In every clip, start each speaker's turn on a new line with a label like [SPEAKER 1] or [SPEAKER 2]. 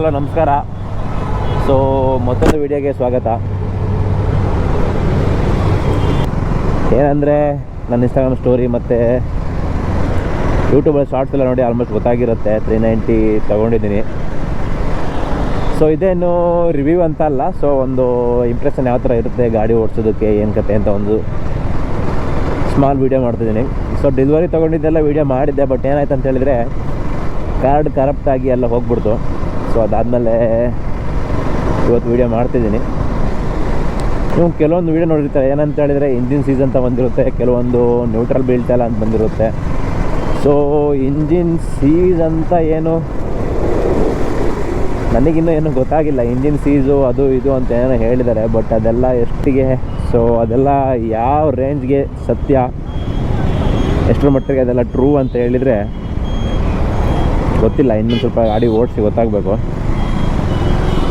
[SPEAKER 1] Hello, ನಮಸ್ಕಾರ. So ಮತ್ತೊಂದು ವಿಡಿಯೋಗೆ ಸ್ವಾಗತ. ಏನಂದರೆ, ನನ್ನ ಇನ್ಸ್ಟಾಗ್ರಾಮ್ ಸ್ಟೋರಿ ಮತ್ತು ಯೂಟ್ಯೂಬಲ್ಲಿ ಶಾರ್ಟ್ಸ್ ಎಲ್ಲ ನೋಡಿ ಆಲ್ಮೋಸ್ಟ್ ಗೊತ್ತಾಗಿರುತ್ತೆ. ತ್ರೀ ನೈಂಟಿ ತೊಗೊಂಡಿದ್ದೀನಿ. ಸೊ ಇದೇನು ರಿವ್ಯೂ ಅಂತ ಅಲ್ಲ. ಸೊ ಒಂದು ಇಂಪ್ರೆಷನ್ ಯಾವ ಥರ ಇರುತ್ತೆ, ಗಾಡಿ ಓಡಿಸೋದಕ್ಕೆ, ಏನು ಕತೆ ಅಂತ ಒಂದು ಸ್ಮಾಲ್ ವೀಡಿಯೋ ಮಾಡ್ತಿದ್ದೀನಿ. ಸೊ ಡೆಲಿವರಿ ತೊಗೊಂಡಿದ್ದೆಲ್ಲ ವೀಡಿಯೋ ಮಾಡಿದ್ದೆ ಬಟ್ ಏನಾಯ್ತು ಅಂತ ಹೇಳಿದರೆ ಕಾರ್ಡ್ ಕರಪ್ಟಾಗಿ ಎಲ್ಲ ಹೋಗ್ಬಿಡ್ತು. ಸೊ ಅದಾದಮೇಲೆ ಇವತ್ತು ವೀಡಿಯೋ ಮಾಡ್ತಿದ್ದೀನಿ. ನೀವು ಕೆಲವೊಂದು ವೀಡಿಯೋ ನೋಡಿರ್ತಾರೆ, ಏನಂತ ಹೇಳಿದರೆ ಇಂಜಿನ್ ಸೀಸ್ ಅಂತ ಬಂದಿರುತ್ತೆ, ಕೆಲವೊಂದು ನ್ಯೂಟ್ರಲ್ ಬೀಳ್ತಾಯಿಲ್ಲ ಅಂತ ಬಂದಿರುತ್ತೆ. ಸೊ ಇಂಜಿನ್ ಸೀಸ್ ಅಂತ ಏನು ನನಗಿನ್ನೂ ಏನು ಗೊತ್ತಾಗಿಲ್ಲ. ಇಂಜಿನ್ ಸೀಸು ಅದು ಇದು ಅಂತ ಏನೋ ಹೇಳಿದ್ದಾರೆ ಬಟ್ ಅದೆಲ್ಲ ಎಷ್ಟಿಗೆ ಸೊ ಅದೆಲ್ಲ ಯಾವ ರೇಂಜ್ಗೆ ಸತ್ಯ, ಎಷ್ಟರ ಮಟ್ಟಿಗೆ ಅದೆಲ್ಲ ಟ್ರೂ ಅಂತ ಹೇಳಿದರೆ ಗೊತ್ತಿಲ್ಲ ಇನ್ನೊಂದು ಸ್ವಲ್ಪ ಗಾಡಿ ಓಡಿಸಿ ಗೊತ್ತಾಗಬೇಕು.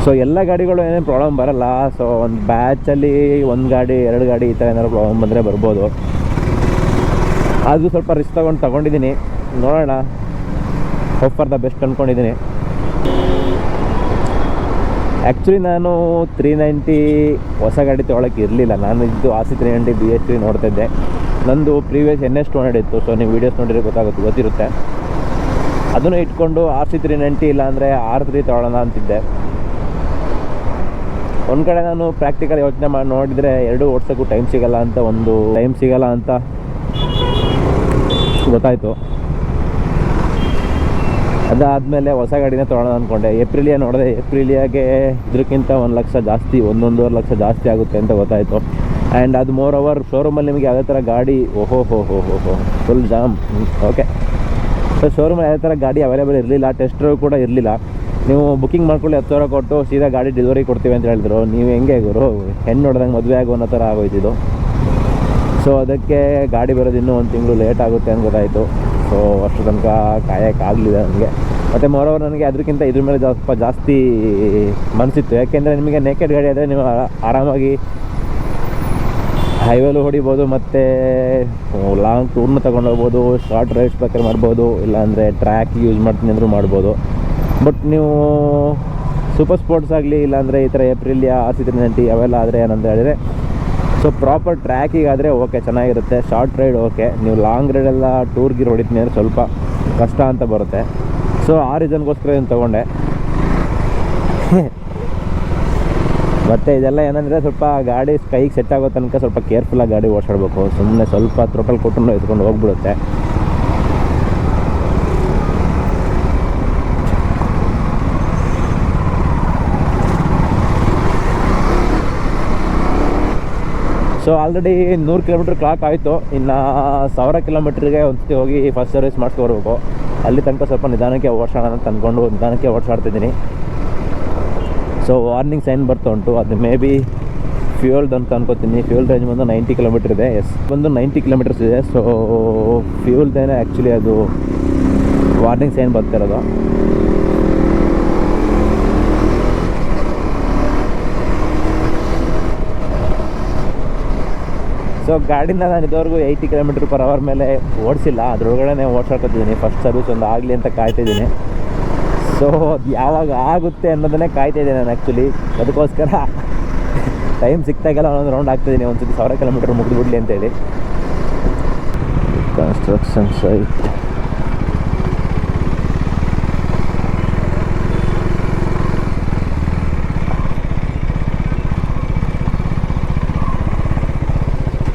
[SPEAKER 1] ಸೊ ಎಲ್ಲ ಗಾಡಿಗಳು ಏನೇನು ಪ್ರಾಬ್ಲಮ್ ಬರಲ್ಲ. ಸೊ ಒಂದು ಬ್ಯಾಚಲ್ಲಿ ಒಂದು ಗಾಡಿ, ಎರಡು ಗಾಡಿ ಈ ಥರ ಏನಾದ್ರು ಪ್ರಾಬ್ಲಮ್ ಬಂದರೆ ಬರ್ಬೋದು. ಅದು ಸ್ವಲ್ಪ ರಿಸ್ಕ್ ತೊಗೊಂಡು ತೊಗೊಂಡಿದ್ದೀನಿ. ನೋಡೋಣ. ಹೋಪ್ ಫಾರ್ ದ ಬೆಸ್ಟ್ ಅಂದ್ಕೊಂಡಿದ್ದೀನಿ ಆ್ಯಕ್ಚುಲಿ ನಾನು ತ್ರೀ ನೈಂಟಿ ಹೊಸ ಗಾಡಿ ತೊಗೊಳಕ್ಕೆ ಇರಲಿಲ್ಲ. ನಾನು ಇದ್ದು RC three ninety B H three ನೋಡ್ತಿದ್ದೆ ನಂದು previous N S two hundred ಇತ್ತು. ಸೊ ನೀವು ವೀಡಿಯೋಸ್ ನೋಡಿದ್ರೆ ಗೊತ್ತಾಗುತ್ತೆ, ಗೊತ್ತಿರುತ್ತೆ. ಅದನ್ನು ಇಟ್ಕೊಂಡು ಆರ್ ಸಿ ತ್ರೀ ನೈಂಟಿ ಇಲ್ಲಾಂದರೆ ಆರ್ ತ್ರೀ ತೊಗೊಳ್ಳೋಣ ಅಂತಿದ್ದೆ. ಒಂದು ಕಡೆ ನಾನು ಪ್ರಾಕ್ಟಿಕಲ್ ಯೋಚನೆ ಮಾಡಿ ನೋಡಿದರೆ ಎರಡು ಓಡ್ಸೋಕ್ಕೂ ಟೈಮ್ ಸಿಗಲ್ಲ ಅಂತ, ಒಂದು ಟೈಮ್ ಸಿಗಲ್ಲ ಅಂತ ಗೊತ್ತಾಯಿತು. ಅದಾದಮೇಲೆ ಹೊಸ ಗಾಡಿನೇ ತೊಗೊಳ್ಳೋಣ ಅಂದ್ಕೊಂಡೆ ಏಪ್ರಿಲಿಯನ್ ನೋಡಿದೆ, ಏಪ್ರಿಲಿಯಾಗೆ ಇದಕ್ಕಿಂತ ಒಂದು ಲಕ್ಷ ಜಾಸ್ತಿ, ಒಂದೊಂದೂವರೆ ಲಕ್ಷ ಜಾಸ್ತಿ ಆಗುತ್ತೆ ಅಂತ ಗೊತ್ತಾಯಿತು. ಆ್ಯಂಡ್ ಅದು ಮೋರ್ ಅವರ್ ಶೋರೂಮಲ್ಲಿ ನಿಮಗೆ ಯಾವುದೇ ಥರ ಗಾಡಿ ಓಹೋ ಹೋ ಹೋ ಹೋ ಹೋ ಫುಲ್ ಜಾಮ್ ಓಕೆ ಶೋರೂಮಲ್ಲಿ ಯಾವ ಥರ ಗಾಡಿ ಅವೈಲೇಬಲ್ ಇರಲಿಲ್ಲ ಟೆಸ್ಟ್ರು ಕೂಡ ಇರಲಿಲ್ಲ. ನೀವು ಬುಕ್ಕಿಂಗ್ ಮಾಡ್ಕೊಳ್ಳಿ ಹತ್ತು ಸಾವಿರ ಕೊಟ್ಟು ಸೀದಾ ಗಾಡಿ ಡೆಲಿವರಿ ಕೊಡ್ತೀವಿ ಅಂತ ಹೇಳಿದ್ರು. ನೀವು ಹೆಂಗೆ ಗುರು? ಹೆಣ್ಣು ನೋಡ್ದಂಗೆ ಮದುವೆ ಆಗೋ ಅನ್ನೋ ಥರ ಆಗೋಯ್ತಿದ್ದು. ಸೊ ಅದಕ್ಕೆ ಗಾಡಿ ಬರೋದು ಇನ್ನೂ ಒಂದು ತಿಂಗಳು ಲೇಟ್ ಆಗುತ್ತೆ ಅಂತ ಗೊತ್ತಾಯಿತು. ಸೊ ಅಷ್ಟು ತನಕ ಕಾಯೋಕ್ಕಾಗಲಿಲ್ಲ ನನಗೆ. ಮತ್ತು ಮೋರವರು ನನಗೆ ಅದಕ್ಕಿಂತ ಇದ್ರ ಮೇಲೆ ಸ್ವಲ್ಪ ಜಾಸ್ತಿ ಮನಸ್ಸಿತ್ತು ಯಾಕೆಂದರೆ ನಿಮಗೆ ನೇಕೆಡ್ ಗಾಡಿ ಆದರೆ ನೀವು ಆರಾಮಾಗಿ ಹೈವೇಲು ಹೊಡಿಬೋದು ಮತ್ತು ಲಾಂಗ್ ಟೂರ್ನ ತೊಗೊಂಡು ಹೋಗ್ಬೋದು ಶಾರ್ಟ್ ರೈಡ್ಸ್ ಬೇಕಾದ್ರೆ ಮಾಡ್ಬೋದು, ಇಲ್ಲಾಂದರೆ ಟ್ರ್ಯಾಕ್ ಯೂಸ್ ಮಾಡ್ತೀನಿ ಅಂದರೂ ಮಾಡ್ಬೋದು. ಬಟ್ ನೀವು ಸೂಪರ್ ಸ್ಪೋರ್ಟ್ಸ್ ಆಗಲಿ, ಇಲ್ಲಾಂದರೆ ಈ ಥರ Aprilia R C three ninety ಅವೆಲ್ಲ ಆದರೆ ಏನಂತ ಹೇಳಿದರೆ ಸೊ ಪ್ರಾಪರ್ ಟ್ರ್ಯಾಕಿಗಾದರೆ ಓಕೆ ಚೆನ್ನಾಗಿರುತ್ತೆ. ಶಾರ್ಟ್ ರೈಡ್ ಓಕೆ ನೀವು ಲಾಂಗ್ ರೈಡೆಲ್ಲ ಟೂರ್ ಗೀರ್ ಹೊಡಿತೀನಿ ಅಂದರೆ ಸ್ವಲ್ಪ ಕಷ್ಟ ಅಂತ ಬರುತ್ತೆ. ಸೊ ಆ ರೀಸನ್ಗೋಸ್ಕರ ಏನು ತೊಗೊಂಡೆ. ಮತ್ತು ಇದೆಲ್ಲ ಏನಂದರೆ ಸ್ವಲ್ಪ ಗಾಡಿ ಕೈಗೆ ಸೆಟ್ ಆಗೋ ತನಕ ಸ್ವಲ್ಪ ಕೇರ್ಫುಲ್ಲಾಗಿ ಗಾಡಿ ಓಡಿಸಾಡ್ಬೇಕು. ಸುಮ್ಮನೆ ಸ್ವಲ್ಪ ತ್ರೋಟಲ್ ಕೊಟ್ಟು ಎತ್ಕೊಂಡು ಹೋಗ್ಬಿಡುತ್ತೆ. ಸೊ ಆಲ್ರೆಡಿ ನೂರು ಕಿಲೋಮೀಟ್ರ್ ಕ್ಲಾಕ್ ಆಯಿತು. ಇನ್ನು ಸಾವಿರ ಕಿಲೋಮೀಟ್ರಿಗೆ ಒಂದ್ಸತಿ ಹೋಗಿ ಫಸ್ಟ್ ಸರ್ವಿಸ್ ಮಾಡಿಸ್ಕೊಬರ್ಬೇಕು. ಅಲ್ಲಿ ತನಕ ಸ್ವಲ್ಪ ನಿಧಾನಕ್ಕೆ ಓಡಿಸೋಣ ಅಂತ ಅಂದ್ಕೊಂಡು ನಿಧಾನಕ್ಕೆ ಓಡಿಸಾಡ್ತಿದ್ದೀನಿ. ಸೊ ವಾರ್ನಿಂಗ್ ಸೈನ್ ಬರ್ತಾ ಉಂಟು. ಅದು ಮೇ ಬಿ ಫ್ಯೂಯಲ್ದು ಅಂತ ಅನ್ಕೋತೀನಿ. ಫ್ಯೂಲ್ ರೇಂಜ್ ಬಂದು ನೈಂಟಿ ಕಿಲೋಮೀಟರ್ ಇದೆ. ಎಸ್ ಬಂದು ನೈಂಟಿ ಕಿಲೋಮೀಟರ್ಸ್ ಇದೆ. ಸೊ ಫ್ಯೂಲ್ದೇನೆ ಆ್ಯಕ್ಚುಲಿ ಅದು ವಾರ್ನಿಂಗ್ ಸೈನ್ ಬರ್ತಿರೋದು ಸೊ ಗಾಡಿನ ನಾನು ಇದುವರೆಗೂ ಏಯ್ಟಿ ಕಿಲೋಮೀಟ್ರ್ ಪರ್ ಅವರ್ ಮೇಲೆ ಓಡಿಸಿಲ್ಲ. ಅದ್ರೊಳಗಡೆ ಓಡಿಸಾಡ್ಕೊತಿದ್ದೀನಿ ಫಸ್ಟ್ ಸರ್ವಿಸ್ ಒಂದು ಆಗಲಿ ಅಂತ ಕಾಯ್ತಿದ್ದೀನಿ ಸೊ ಅದು ಯಾವಾಗ ಆಗುತ್ತೆ ಅನ್ನೋದನ್ನೇ ಕಾಯ್ತಾ ಇದ್ದೀನಿ ನಾನು ಆ್ಯಕ್ಚುಲಿ ಅದಕ್ಕೋಸ್ಕರ ಟೈಮ್ ಸಿಗ್ತಾಗೆಲ್ಲ ಒಂದೊಂದು ರೌಂಡ್ ಆಗ್ತಿದ್ದೀನಿ ಒಂದು ಸಾವಿರ ಕಿಲೋಮೀಟ್ರ್ ಬಿಡಲಿ ಅಂತೇಳಿ. ಕನ್ಸ್ಟ್ರಕ್ಷನ್ ಸೈಟ್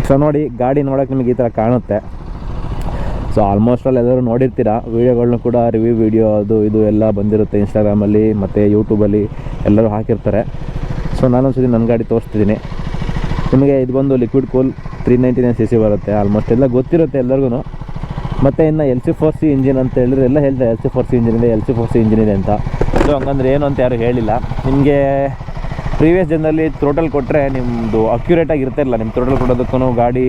[SPEAKER 1] ಸೊ ನೋಡಿ, ಗಾಡಿ ನೋಡೋಕೆ ನಿಮಗೆ ಈ ಥರ ಕಾಣುತ್ತೆ. ಸೊ ಆಲ್ಮೋಸ್ಟ್ ಆಲ್ ಎಲ್ಲರೂ ನೋಡಿರ್ತೀರ? ವೀಡಿಯೋಗಳನ್ನೂ ಕೂಡ ರಿವ್ಯೂ ವೀಡಿಯೋ ಅದು, ಇದು ಎಲ್ಲ ಬಂದಿರುತ್ತೆ ಇನ್ಸ್ಟಾಗ್ರಾಮಲ್ಲಿ ಮತ್ತು ಯೂಟ್ಯೂಬಲ್ಲಿ ಎಲ್ಲರೂ ಹಾಕಿರ್ತಾರೆ. ಸೊ ನಾನೊಂದ್ಸತಿ ನನ್ನ ಗಾಡಿ ತೋರಿಸ್ತಿದ್ದೀನಿ. ನಿಮಗೆ ಇದು ಬಂದು liquid cool three ninety nine C C ಬರುತ್ತೆ. ಆಲ್ಮೋಸ್ಟ್ ಎಲ್ಲ ಗೊತ್ತಿರುತ್ತೆ ಎಲ್ಲರಿಗೂ ಮತ್ತು ಇನ್ನು L C four C engine ಅಂತ ಹೇಳಿದ್ರೆ ಎಲ್ಲ ಹೇಳ್ತಾರೆ. L C four C engine ಇದೆ L C four C engine ಇದೆ ಅಂತ. ಸೊ ಹಂಗಂದ್ರೆ ಏನು ಅಂತ ಯಾರು ಹೇಳಿಲ್ಲ. ನಿಮಗೆ ಪ್ರೀವಿಯಸ್ ಜನರಲ್ಲಿ ಥ್ರೋಟಲ್ ಕೊಟ್ಟರೆ ನಿಮ್ಮದು ಅಕ್ಯುರೇಟಾಗಿ ಇರ್ತಿರಲಿಲ್ಲ ನಿಮ್ಮ ಥ್ರೋಟಲ್ ಕೊಡೋದಕ್ಕೂ ಗಾಡಿ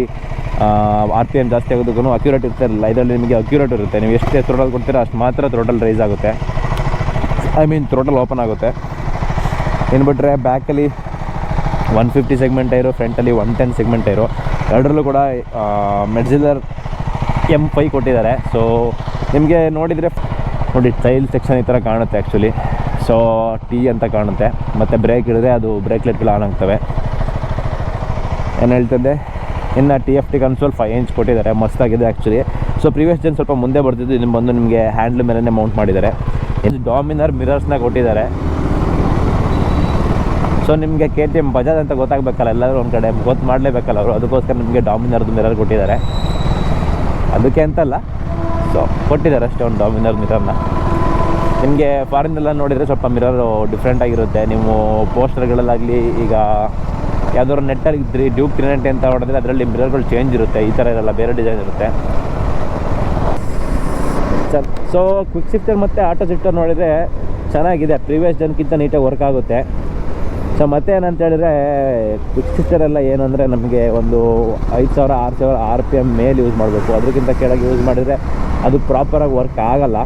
[SPEAKER 1] ಆರ್ ಪಿ ಎಂ ಜಾಸ್ತಿ ಆಗೋದಕ್ಕೂ ಅಕ್ಯುರೇಟ್ ಇರ್ತಿರಲಿಲ್ಲ ಇದರಲ್ಲಿ ನಿಮಗೆ ಅಕ್ಯುರೇಟ್ ಇರುತ್ತೆ. ನೀವು ಎಷ್ಟೇ ತ್ರೋಟಲ್ ಕೊಡ್ತೀರಾ ಅಷ್ಟು ಮಾತ್ರ ತ್ರೋಟಲ್ ರೈಸ್ ಆಗುತ್ತೆ. ಐ ಮೀನ್ ತ್ರೋಟಲ್ ಓಪನ್ ಆಗುತ್ತೆ. ಇನ್ನು ಬಿಟ್ಟರೆ ಬ್ಯಾಕಲ್ಲಿ ಒನ್ ಫಿಫ್ಟಿ ಸೆಗ್ಮೆಂಟ್ ಟೈರು ಫ್ರಂಟಲ್ಲಿ ಒನ್ ಟೆನ್ ಸೆಗ್ಮೆಂಟ್ ಟೈರು ಎರಡರಲ್ಲೂ ಕೂಡ ಮೆಡ್ಸಿಲರ್ ಎಂ ಫೈ ಕೊಟ್ಟಿದ್ದಾರೆ. ಸೊ ನಿಮಗೆ ನೋಡಿದರೆ ನೋಡಿ ಟೈಲ್ ಸೆಕ್ಷನ್ ಈ ಥರ ಕಾಣುತ್ತೆ ಆ್ಯಕ್ಚುಲಿ ಸೊ ಟಿ ಅಂತ ಕಾಣುತ್ತೆ. ಮತ್ತು ಬ್ರೇಕ್ ಹಿಡಿದ್ರೆ ಅದು ಬ್ರೇಕ್ಲೆಟ್ಗಳು ಆನ್ ಆಗ್ತವೆ. ಏನು ಹೇಳ್ತಿದ್ದೆ? ಇನ್ನು T F T console five inch ಕೊಟ್ಟಿದ್ದಾರೆ. ಮಸ್ತಾಗಿದೆ ಆ್ಯಕ್ಚುಲಿ ಸೊ ಪ್ರೀವಿಯಸ್ ಜನ್ ಸ್ವಲ್ಪ ಮುಂದೆ ಬರ್ತಿದ್ದು ಇದನ್ನು ಬಂದು ನಿಮಗೆ ಹ್ಯಾಂಡ್ಲ್ ಮೇಲೇ ಮೌಂಟ್ ಮಾಡಿದ್ದಾರೆ. ಇದು ಡಾಮಿನರ್ ಮಿರರ್ಸ್ನ ಕೊಟ್ಟಿದ್ದಾರೆ. ಸೊ ನಿಮಗೆ ಕೆ ಟಿ ಎಂ ಬಜಾಜ್ ಅಂತ ಗೊತ್ತಾಗಬೇಕಲ್ಲ ಎಲ್ಲರೂ ಒಂದು ಕಡೆ. ಗೊತ್ತು ಮಾಡಲೇಬೇಕಲ್ಲ ಅವರು. ಅದಕ್ಕೋಸ್ಕರ ನಿಮಗೆ ಡಾಮಿನರ್ದು ಮಿರರ್ ಕೊಟ್ಟಿದ್ದಾರೆ. ಅದಕ್ಕೆ ಅಂತಲ್ಲ. ಸೊ ಕೊಟ್ಟಿದ್ದಾರೆ ಅಷ್ಟೇ ಒಂದು ಡಾಮಿನರ್ ಮಿರರ್ನ ನಿಮಗೆ ಫಾರಿನೆಲ್ಲ ನೋಡಿದರೆ ಸ್ವಲ್ಪ ಮಿರರು ಡಿಫ್ರೆಂಟಾಗಿರುತ್ತೆ ನೀವು ಪೋಸ್ಟರ್ಗಳಲ್ಲಾಗಲಿ ಈಗ ಯಾವ್ದಾದ್ರು ನೆಟ್ಟಲ್ಲಿ ತ್ರೀ ಡ್ಯೂಕ್ ತ್ರೀ ನೈಂಟಿ ಅಂತ ಹೊಡೆದ್ರೆ ಅದರಲ್ಲಿ ಮಿರರ್ಗಳು ಚೇಂಜ್ ಇರುತ್ತೆ, ಈ ಥರ ಇರಲ್ಲ, ಬೇರೆ ಡಿಸೈನ್ ಇರುತ್ತೆ. ಸರ್ ಸೊ ಕ್ವಿಕ್ ಶಿಫ್ಟರ್ ಮತ್ತು ಆಟೋ ಶಿಫ್ಟರ್ ನೋಡಿದರೆ ಚೆನ್ನಾಗಿದೆ ಪ್ರೀವಿಯಸ್ ಜನಕ್ಕಿಂತ ನೀಟಾಗಿ ವರ್ಕ್ ಆಗುತ್ತೆ. ಸೊ ಮತ್ತೆ ಏನಂತ ಹೇಳಿದ್ರೆ ಕ್ವಿಕ್ ಸಿಫ್ಟರ್ ಎಲ್ಲ ಏನಂದರೆ ನಮಗೆ ಒಂದು ಐದು ಸಾವಿರ, ಆರು ಸಾವಿರ ಆರ್ ಪಿ ಎಂ ಮೇಲೆ ಯೂಸ್ ಮಾಡಬೇಕು. ಅದಕ್ಕಿಂತ ಕೆಳಗೆ ಯೂಸ್ ಮಾಡಿದರೆ ಅದು ಪ್ರಾಪರಾಗಿ ವರ್ಕ್ ಆಗಲ್ಲ.